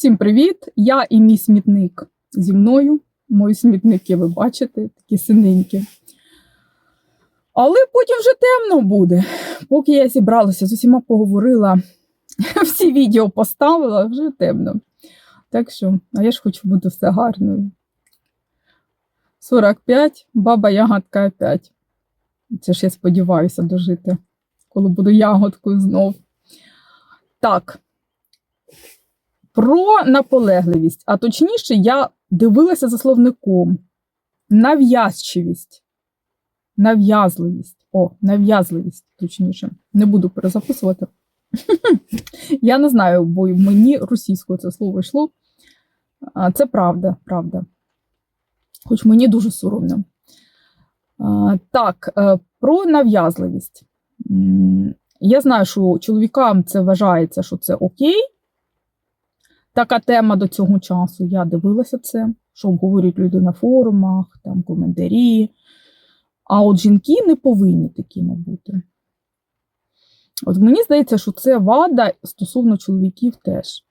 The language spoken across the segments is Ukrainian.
Всім привіт! Я і мій смітник зі мною. Мої смітники ви бачите, такі синенькі. Але потім вже темно буде. Поки я зібралася, з усіма поговорила, всі відео поставила, вже темно. Так що, а я ж хочу бути все гарною. 45, баба ягодка опять. Це ж я сподіваюся дожити, коли буду ягодкою знов. Так. Про наполегливість. А точніше, я дивилася за словником. Нав'язчивість. Нав'язливість. О, нав'язливість, точніше. Не буду перезаписувати. Я не знаю, бо мені російською це слово йшло. Це правда, правда. Хоч мені дуже соромно. Так, е, про нав'язливість. Я знаю, що чоловікам це вважається, що це окей. Така тема до цього часу. Я дивилася це, що обговорюють люди на форумах, там коментарі. А от жінки не повинні такими бути. От мені здається, що це вада стосовно чоловіків теж.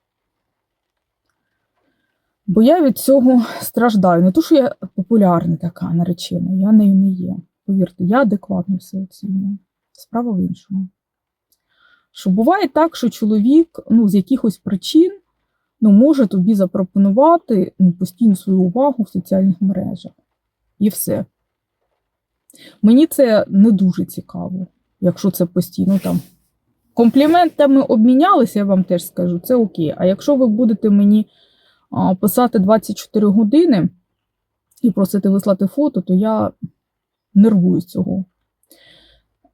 Бо я від цього страждаю. Не то, що я популярна така наречена, я нею не є. Повірте, я адекватно все оцінюю. Справа в іншому. Що буває так, що чоловік ну, з якихось причин ну, може тобі запропонувати ну, постійно свою увагу в соціальних мережах. І все. Мені це не дуже цікаво, якщо це постійно там. Компліментами обмінялися, я вам теж скажу, це окей. А якщо ви будете мені писати 24 години і просити вислати фото, то я нервую з цього.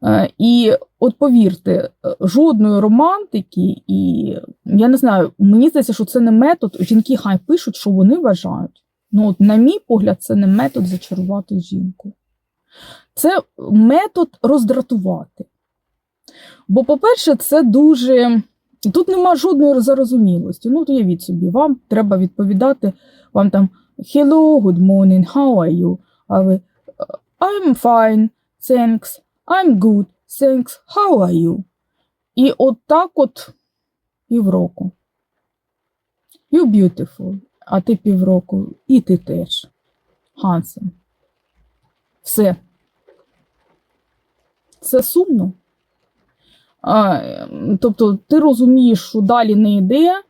Е, І от повірте, е, жодної романтики, і я не знаю, мені здається, що це не метод. Жінки хай пишуть, що вони вважають. Ну, от, на мій погляд, це не метод зачарувати жінку. Це метод роздратувати. Бо, по-перше, це дуже. Тут нема жодної зарозумілості. Ну, от уявіть собі, вам треба відповідати, вам там Hello, good morning, how are you? А ви I'm fine, thanks. I'm good, thanks, how are you? І от так от півроку. You beautiful, а ти півроку, і ти теж. Handsome. Все. Це сумно. А, тобто, ти розумієш, що далі не йде.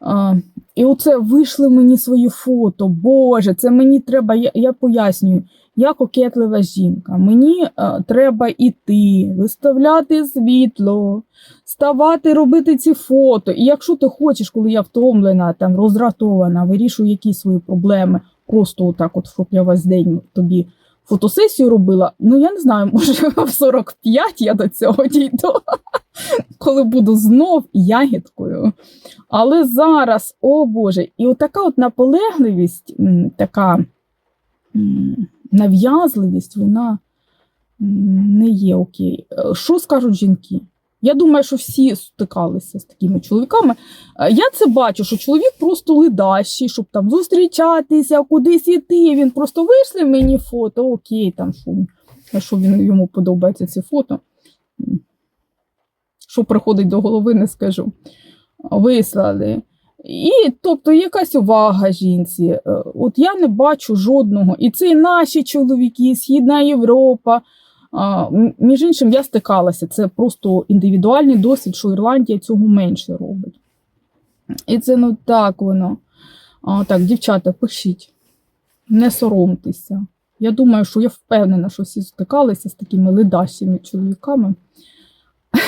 А, і оце вийшли мені свої фото. Боже, це мені треба, я, я пояснюю, я кокетлива жінка. Мені а, треба іти, виставляти світло, ставати, робити ці фото. І якщо ти хочеш, коли я втомлена, там, роздратована, вирішую якісь свої проблеми, просто отак, от, щоб я весь день тобі фотосесію робила. Ну, я не знаю, може, в 45 я до цього дійду, коли буду знов ягідкою. Але зараз, о Боже, і отака от наполегливість, така нав'язливість, вона не є окей. Що скажуть жінки? Я думаю, що всі стикалися з такими чоловіками. Е, Я це бачу, що чоловік просто ледащий, щоб там зустрічатися, кудись іти. Він просто вийшли мені фото, окей, там що, що він йому подобається ці фото. Що приходить до голови, не скажу. Вислали. І тобто якась увага жінці. Е, От я не бачу жодного. І це і наші чоловіки, Східна Європа. Між іншим, я стикалася. Це просто індивідуальний досвід, що Ірландія цього менше робить. І це ну так воно. А, так, дівчата, пишіть, не соромтеся. Я думаю, що я впевнена, що всі стикалися з такими ледащими чоловіками.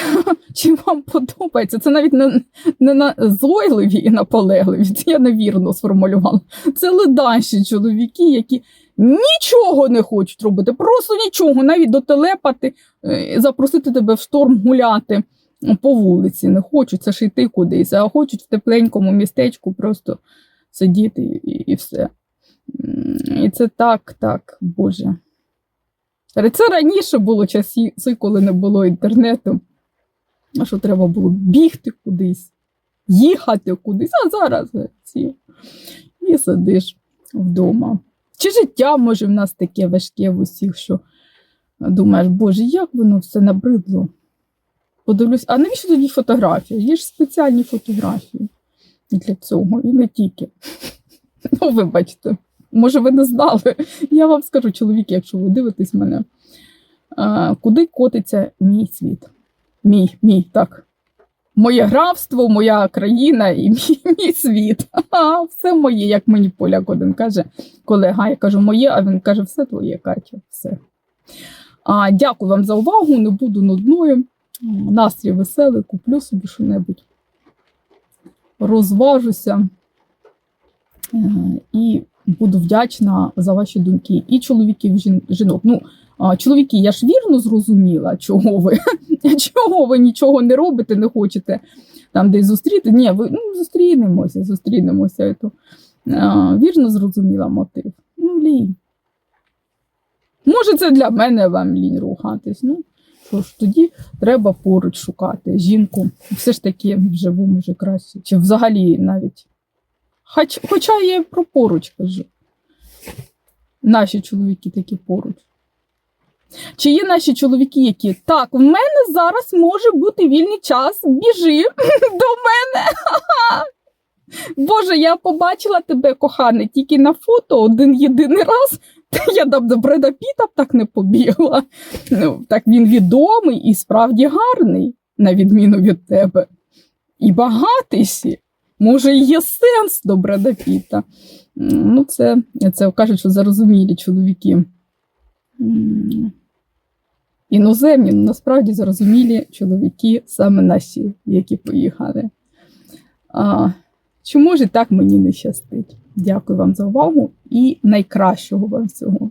Чи вам подобається? Це навіть не, не назойливі і наполегливі, це я невірно сформулювала. Це ледащі чоловіки, які нічого не хочуть робити, просто нічого, навіть дотелепати, е, запросити тебе в шторм гуляти по вулиці. Не хочуть, це ж йти кудись, а хочуть в тепленькому містечку просто сидіти і, і все. І це так, так, Боже. Це раніше було часи, коли не було інтернету. А що треба було бігти кудись, їхати кудись, а зараз сів і сидиш вдома. Чи життя, може, в нас таке важке в усіх, що думаєш, Боже, як воно все набридло? Подивлюсь, а навіщо тоді фотографії? Є ж спеціальні фотографії. для цього, і не тільки. Ну, вибачте, може, ви не знали. Я вам скажу, чоловіки, якщо ви дивитесь мене, куди котиться мій світ? Мій, мій, так. Моє графство, моя країна і мій, мій світ. А, все моє, як мені поляк один каже, колега, я кажу моє, а він каже, все твоє, Катя, все. А, дякую вам за увагу, не буду нудною. Настрій веселий, куплю собі що-небудь. Розважуся е, і буду вдячна за ваші думки. І чоловіків, і жінок. Ну, чоловіки, я ж вірно зрозуміла, чого ви, чого ви нічого не робите, не хочете там десь зустріти. Ні, ви ну, зустрінемося, зустрінемося. То, вірно зрозуміла мотив. Ну, лінь. Може, це для мене вам лінь рухатись. Ну, що ж, тоді треба поруч шукати жінку. Все ж таки вживу може краще. Чи взагалі навіть. Хоч, хоча я про поруч кажу. Наші чоловіки такі поруч. Чи є наші чоловіки, які так, в мене зараз може бути вільний час, біжи до мене. Боже, я побачила тебе, кохане, тільки на фото один єдиний раз. Я б до Бреда Піта б так не побігла. Ну, так він відомий і справді гарний, на відміну від тебе. І багатийся. Може, є сенс до Бреда Піта. Ну, це, це кажуть, що зарозумілі чоловіки. Іноземні, ну, насправді зрозумілі чоловіки, саме наші, які поїхали. А, чи може так мені не щастить? Дякую вам за увагу і найкращого вам всього.